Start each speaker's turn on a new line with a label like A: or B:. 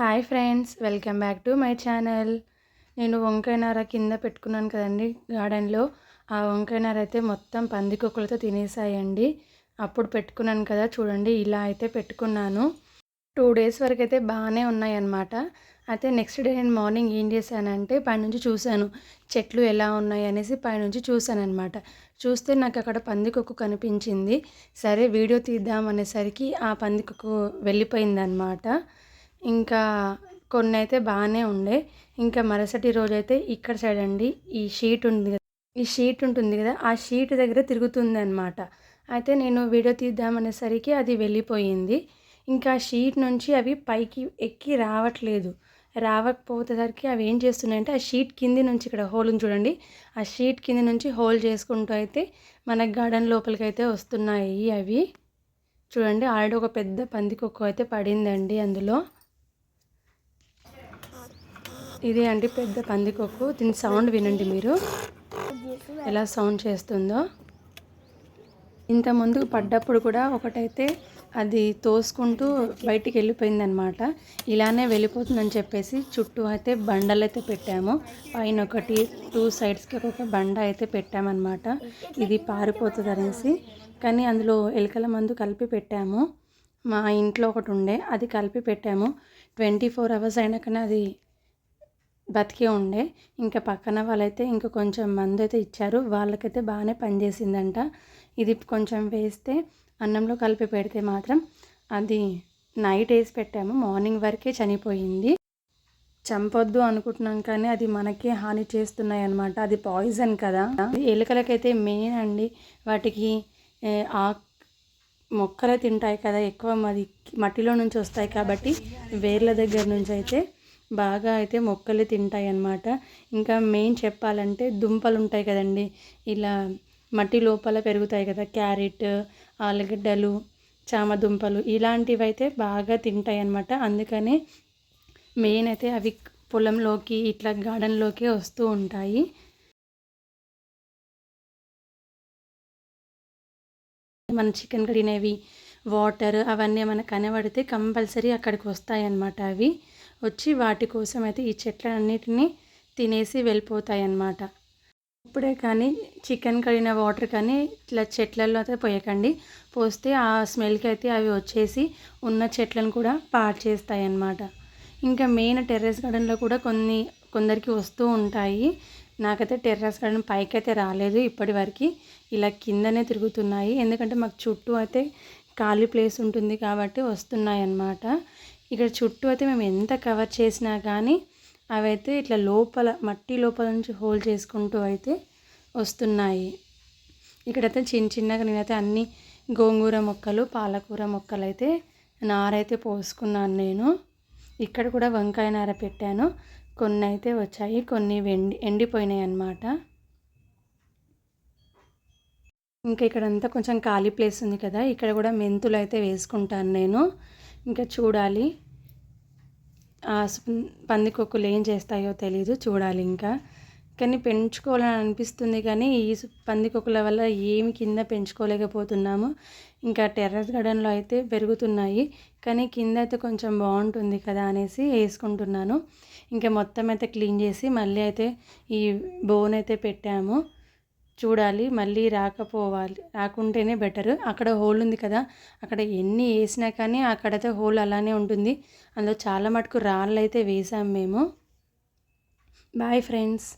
A: Hi friends welcome back to my channel. నేను వంకాయనార కింద పెట్టుకున్నాను కదండి గార్డెన్లో. ఆ వంకాయనార అయితే మొత్తం పందికొక్కలతో తినేసాయండి. అప్పుడు పెట్టుకున్నాను కదా చూడండి ఇలా అయితే పెట్టుకున్నాను. టూ డేస్ వరకు అయితే బాగానే ఉన్నాయన్నమాట. అయితే నెక్స్ట్ డే నేను మార్నింగ్ ఏం చేశానంటే పైనుంచి చూశాను చెట్లు ఎలా ఉన్నాయి అనేసి పైనుంచి చూశాను అనమాట చూస్తే నాకు అక్కడ పందికొక్కు కనిపించింది. సరే వీడియో తీద్దాం అనేసరికి ఆ పందికొక్కు వెళ్ళిపోయిందనమాట ఇంకా కొన్ని అయితే బాగానే ఉండే. ఇంకా మరుసటి రోజు అయితే ఇక్కడ సైడ్ అండి. ఈ షీట్ ఉంది కదా ఈ షీట్ ఉంటుంది కదా ఆ షీట్ దగ్గర తిరుగుతుంది అనమాట అయితే నేను వీడియో తీద్దామనేసరికి అది వెళ్ళిపోయింది. ఇంకా షీట్ నుంచి అవి పైకి ఎక్కి రావట్లేదు. రావకపోతేసరికి అవి ఏం చేస్తున్నాయంటే ఆ షీట్ కింది నుంచి ఇక్కడ హోల్ని చూడండి. ఆ షీట్ కింది నుంచి హోల్ చేసుకుంటూ అయితే మన గార్డెన్ లోపలికి అయితే వస్తున్నాయి అవి. చూడండి ఆల్రెడీ ఒక పెద్ద పందికొక్కు అయితే పడిందండి అందులో. ఇదే అండి పెద్ద పందికొక్కు దీని సౌండ్ వినండి మీరు. ఎలా సౌండ్ చేస్తుందో. ఇంత ముందు పడ్డప్పుడు కూడా ఒకటైతే అది తోసుకుంటూ బయటికి వెళ్ళిపోయిందనమాట ఇలానే వెళ్ళిపోతుందని చెప్పేసి చుట్టూ అయితే బండలు అయితే పెట్టాము. పైన ఒకటి టూ సైడ్స్కి ఒక బండ అయితే పెట్టామన్నమాట. ఇది పారిపోతుంది అనేసి కానీ అందులో ఎలుకల మందు కలిపి పెట్టాము. మా ఇంట్లో ఒకటి ఉండే అది కలిపి పెట్టాము. ట్వంటీ ఫోర్ అవర్స్ అయినా కానీ అది బతికి ఉండే. ఇంకా పక్కన వాళ్ళైతే ఇంకా కొంచెం మందు అయితే ఇచ్చారు. వాళ్ళకైతే బాగానే పనిచేసిందంట. ఇది కొంచెం వేస్తే అన్నంలో కలిపి పెడితే మాత్రం అది నైట్ వేసి పెట్టాము. మార్నింగ్ వరకే చనిపోయింది. చంపొద్దు అనుకుంటున్నాం కానీ అది మనకే హాని చేస్తున్నాయి అనమాట అది పాయిజన్ కదా. ఎలుకలకైతే మెయిన్ అండి. వాటికి ఆ మొక్కలే తింటాయి కదా ఎక్కువ. మరి మట్టిలో నుంచి వస్తాయి కాబట్టి వేర్ల దగ్గర నుంచి అయితే బాగా అయితే మొక్కలు తింటాయి అన్నమాట ఇంకా మెయిన్ చెప్పాలంటే దుంపలు ఉంటాయి కదండి. ఇలా మట్టి లోపల పెరుగుతాయి కదా క్యారెట్ ఆలుగడ్డలు చామ దుంపలు ఇలాంటివి అయితే బాగా తింటాయి అన్నమాట అందుకనే మెయిన్ అయితే అవి పొలంలోకి ఇట్లా గార్డెన్లోకి వస్తూ ఉంటాయి. మన చికెన్ కడిగినవి వాటర్ అవన్నీ మనకు కనబడితే కంపల్సరీ అక్కడికి వస్తాయి అన్నమాట అవి. వచ్చి వాటి కోసం అయితే ఈ చెట్లన్నిటినీ తినేసి వెళ్ళిపోతాయి అన్నమాట ఇప్పుడే కానీ చికెన్ కడిగిన వాటర్ కానీ ఇట్లా చెట్లలో అయితే పోయకండి. పోస్తే ఆ స్మెల్కి అయితే అవి వచ్చేసి ఉన్న చెట్లను కూడా పాడు చేస్తాయి అన్నమాట ఇంకా మెయిన్ టెర్రస్ గార్డెన్లో కూడా కొన్ని కొందరికి వస్తూ ఉంటాయి. నాకైతే టెర్రస్ గార్డెన్ పైకి అయితే రాలేదు ఇప్పటి వరకు ఇలా కిందనే తిరుగుతున్నాయి. ఎందుకంటే మాకు చుట్టూ అయితే ఖాళీ ప్లేస్ ఉంటుంది కాబట్టి వస్తున్నాయి అన్నమాట ఇక్కడ చుట్టూ అయితే మేము ఎంత కవర్ చేసినా కానీ అవైతే ఇట్లా లోపల మట్టి లోపల నుంచి హోల్ చేసుకుంటూ అయితే వస్తున్నాయి. ఇక్కడైతే చిన్న చిన్నగా నేనైతే అన్ని గోంగూర మొక్కలు పాలకూర మొక్కలు అయితే నారైతే పోసుకున్నాను నేను. ఇక్కడ కూడా వంకాయ నార పెట్టాను. కొన్ని అయితే వచ్చాయి కొన్ని వెండి ఎండిపోయినాయి అన్నమాట. ఇంకా ఇక్కడంతా కొంచెం ఖాళీ ప్లేస్ ఉంది కదా ఇక్కడ కూడా మెంతులు అయితే వేసుకుంటాను నేను. ఇంకా చూడాలి. పందికొక్కులు ఏం చేస్తాయో తెలీదు చూడాలి ఇంకా. కానీ పెంచుకోవాలని అనిపిస్తుంది కానీ ఈ పందికొక్కుల వల్ల ఏమి కింద పెంచుకోలేకపోతున్నాము. ఇంకా టెర్రస్ గార్డెన్లో అయితే పెరుగుతున్నాయి. కానీ కింద అయితే కొంచెం బాగుంటుంది కదా అనేసి వేసుకుంటున్నాను. ఇంకా మొత్తం అయితే క్లీన్ చేసి మళ్ళీ అయితే ఈ బోన్ అయితే పెట్టాము. చూడాలి మళ్ళీ రాకపోవాలి రాకుంటేనే బెటర్. అక్కడ హోల్ ఉంది కదా అక్కడ ఎన్ని వేసినా కానీ అక్కడైతే హోల్ అలానే ఉంటుంది. అందులో చాలా మటుకు రాళ్ళు అయితే వేసాం మేము. Bye friends.